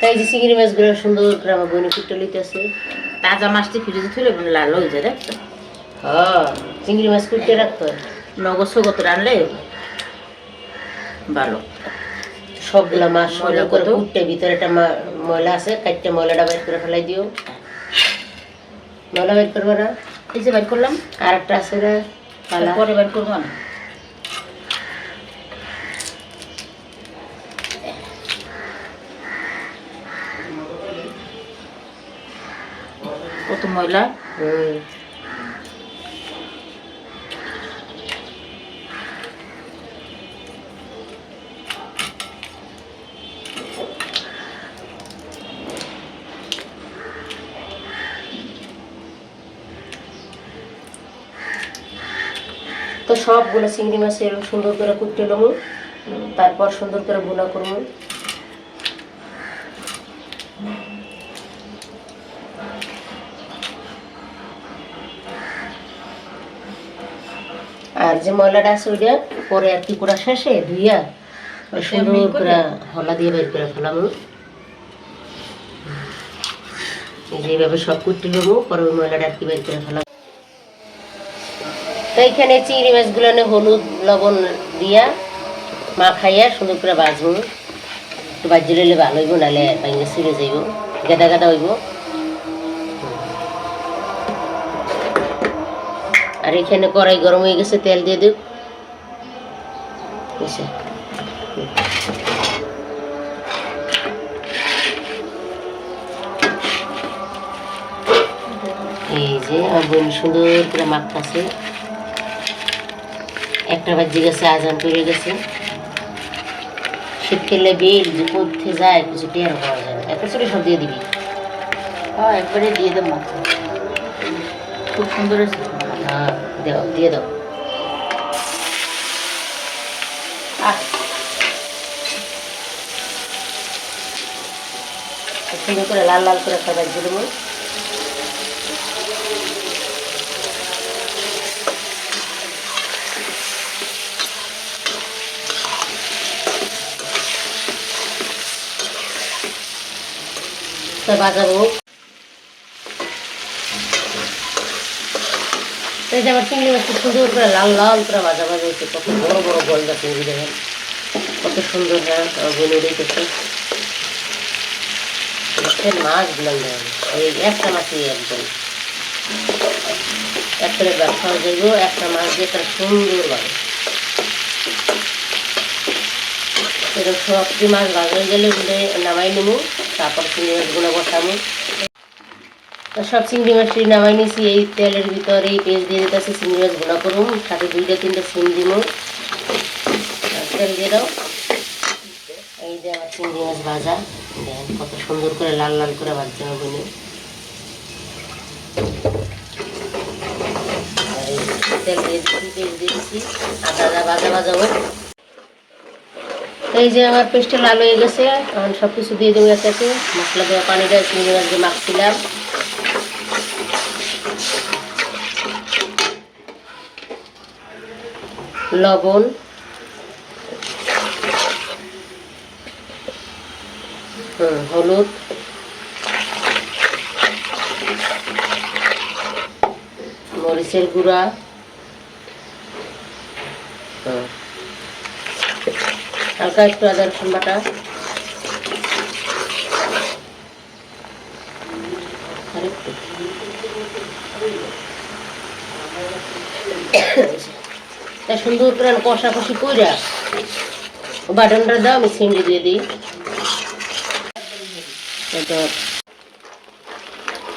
তাই যে চিংড়ি মাছগুলো সুন্দর করে আমার বইনে কুটে লইতেছে। তাজা মাছটি ফ্রিজে থুলে মানে লাল হয়ে যায় দেখছ হ্যাঁ চিংড়ি মাছ কুটে রাখতে নগদ সগত রানলে ভালো। সবগুলা মাছ করে ময়লা কত? কুটে ভিতরে একটা ময়লা আছে কাটতে ময়লাটা বের করে ফেলাই দিও। ময়লা বের করবে না? এই যে বাইর করলাম আর একটা আছে পালা। পরে বাইর করব না? কত ময়লা তো সবগুলো চিংড়ি মাছ এরকম সুন্দর করে কুটতে নেব তারপর সুন্দর করে বোনা করব। আর যে ময়লাটা আছে ওইটা পরে আর কি করা শেষে ধুইয়া সুন্দর করে? হলা দিয়ে বের করে ফেলাম। এই যে এইভাবে সব কুটতে নেব পরে ওই ময়লাটা আর কি বের করে ফেলাম। তো এইখানে চিংড়ি মাছগুলো হলুদ লবণ দিয়া মাখাইয়া সুন্দর করে বাজবো একটু বাজি লইলে ভালো হইব নাহলে বাইঙ্গে ছিঁড়ে যাইব গেদা গেদা হইব। আর এখানে কড়াই গরম হয়ে গেছে তেল দিয়ে বুঝছে এই যে। আমার বোন সুন্দর করে মাখতেছে। একটা বাজি গেছে আজান করে গেছে। শীতকালে বেল যে কোথে যায় কিছু টের পাওয়া যায় না। একটা ছোটো সব দিয়ে দিবি। হ্যাঁ একবারে দিয়ে দেবো। খুব সুন্দর হয়েছে। হ্যাঁ দেও দিয়ে দাও। সুন্দর করে লাল লাল করে একটা বাজি দেবো। লাল লাল করে ভাজা ভাজা কত বড় বড় গলদা চিংড়ি কত সুন্দর হ্যাঁ মাছগুলো একটা মাছই ব্যবসা একটা মাছ সুন্দর এরকম সবটি মাছ ভাজা গেলে নামাই নেব, তারপর চিংড়ি মাছগুলো বসাবো। সব চিংড়ি মাছটি নামাই নিছি এই তেলের ভিতরে এই পেস্ট দিয়ে দিতেছি চিংড়ি মাছ গুঁড়া করুন, সাথে দুইটা তিনটা সিম দিব। তেল দিয়ে দাও। এই যে আমার চিংড়ি মাছ ভাজা কত সুন্দর করে লাল লাল করে ভাজতে হবে তেল দিয়ে দিচ্ছি পেস্ট দিয়ে দিচ্ছি আদা আদা ভাজা ভাজা হোক। এই যে আমার পেস্টটা লাল হয়ে গেছে, এখন সব কিছু দিয়ে দেবো একে একে মশলা দেওয়া পানিটা চিংড়ি মাছ দিয়ে মাখছিলাম। লবণ হলুদ মরিচের গুঁড়া। হালকা একটু আদা রসুন বাটা আর একটু। তা সুন্দর করে কষাকষি কইরা বাটনটা দাও, আমি সিমড়ি দিয়ে দিই।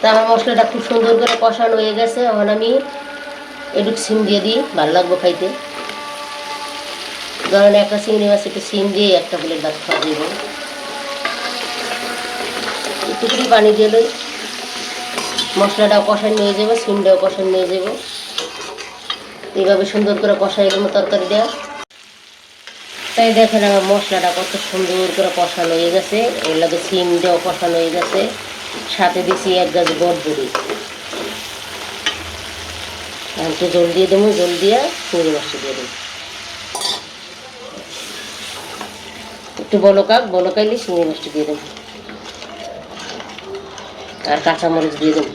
তা আমার মশলাটা খুব সুন্দর করে কষানো হয়ে গেছে, এখন আমি একটু সিম দিয়ে দিই, ভালো লাগবো খাইতে। ধরেন একটা চিংড়ি মাছ, একটু সিম দিয়ে একটা প্লেট ভাত খাওয়া দিব একটু পানি দিয়ে মশলাটাও কষাই নিয়ে যাব, সিমটাও কষাই নিয়ে যাব। এইভাবে সুন্দর করে কষাই দেবো তরকারি দেওয়া তাই দেখেন আমার মশলাটা কত সুন্দর করে কষানো হয়ে গেছে। এর লাগে সিম দেওয়া কষানো হয়ে গেছে। সাথে দিছি এক গাছ বটবুড়ি একটু জল দিয়ে দেবো, জল দিয়ে চিংড়ি মাছটা দিয়ে দেবো। একটু বলকাক, বলকাইলে চিংড়ি মাছটা দিয়ে দেবো। আর কাঁচামরিচ দিয়ে দেবো।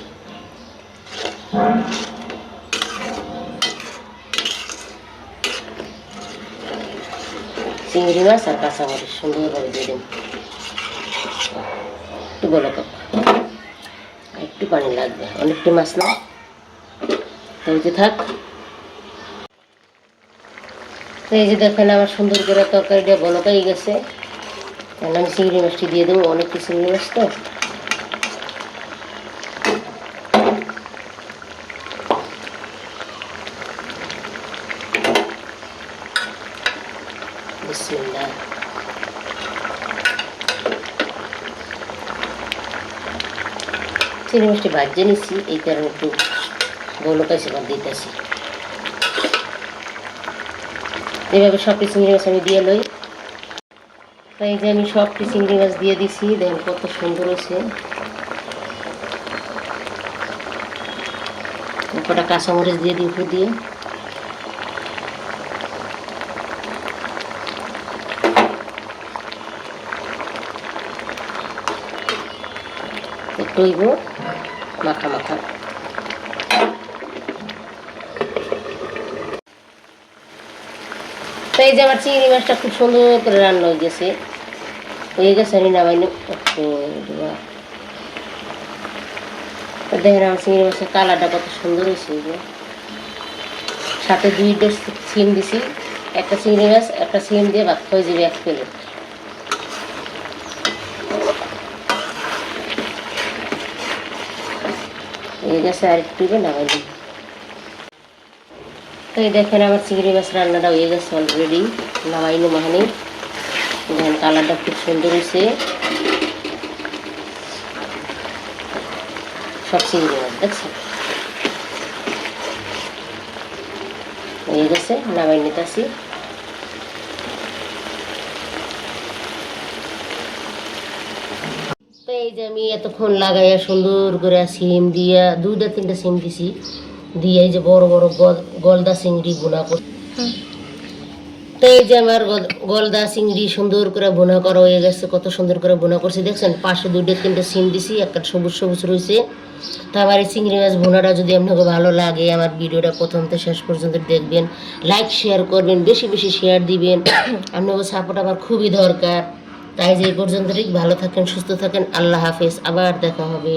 চিংড়ি মাছ আর কাঁচামরিচ সুন্দরভাবে দিয়ে দিন একটু বলকাক একটু পানি লাগবে, অনেকটা মাছ না? তৈরি থাক তো এই যে দেখেন আমার সুন্দর করে তরকারিটা বলকাই গেছে। আমি চিংড়ি মাছটি দিয়ে দেবো অনেকটা চিংড়ি মাছ তো। চিংড়ি মাছটি ভাজ্যে নিচ্ছি এই কারণে একটু গোলকায় সেবার দিতেছি। এভাবে সবটি চিংড়ি মাছ আমি দিয়ে লই। তাই যে আমি সবটি চিংড়ি মাছ দিয়ে দিছি, দেখেন কত সুন্দর হয়েছে। কটা কাঁচামরিচ দিয়ে দিই দিয়ে। একটু হইব মাখা মাখা এই যে আমার চিংড়ি মাছটা খুব সুন্দর করে রান্না হয়ে গেছে। হয়ে গেছে, আমি নামাই দেখেন আমার চিংড়ি মাছের কালারটা কত সুন্দর হয়েছে। সাথে দুইটা সিম দিছি। একটা চিংড়ি মাছ, একটা সিম দিয়ে ভাত হয়ে যাবে এক প্লেট। হয়ে গেছে আর একটু নামাই দিই। তো এই দেখেন আমার চিংড়ি মাছ রান্নাটা হয়ে গেছে অলরেডি নামাইনো মাহানি। দেখেন কালারটা খুব সুন্দর হয়েছে। সব চিংড়ি মাছ, দেখছেন? হয়ে গেছে, নামাই নিতেছি। তো এই যে আমি এতক্ষণ লাগাইয়া সুন্দর করে সিম দিয়া দুইটা তিনটা সিম দিছি। দিয়ে এই যে বড় বড় গল গলদা চিংড়ি বোনা করছি তো এই যে আমার গলদা চিংড়ি সুন্দর করে বোনা করা হয়ে গেছে, কত সুন্দর করে বোনা করছি। দেখছেন, পাশে দুইটা তিনটা সিম দিছি, একটা সবুজ সবুজ রয়েছে তো আমার এই চিংড়ি মাছ বোনাটা যদি আপনাকে ভালো লাগে, আমার ভিডিওটা প্রথম থেকে শেষ পর্যন্ত দেখবেন। লাইক শেয়ার করবেন, বেশি বেশি শেয়ার দিবেন। আপনাকে সাপোর্ট আমার খুবই দরকার। তাই যে পর্যন্ত ভালো থাকেন সুস্থ থাকেন। আল্লাহ হাফিজ। আবার দেখা হবে।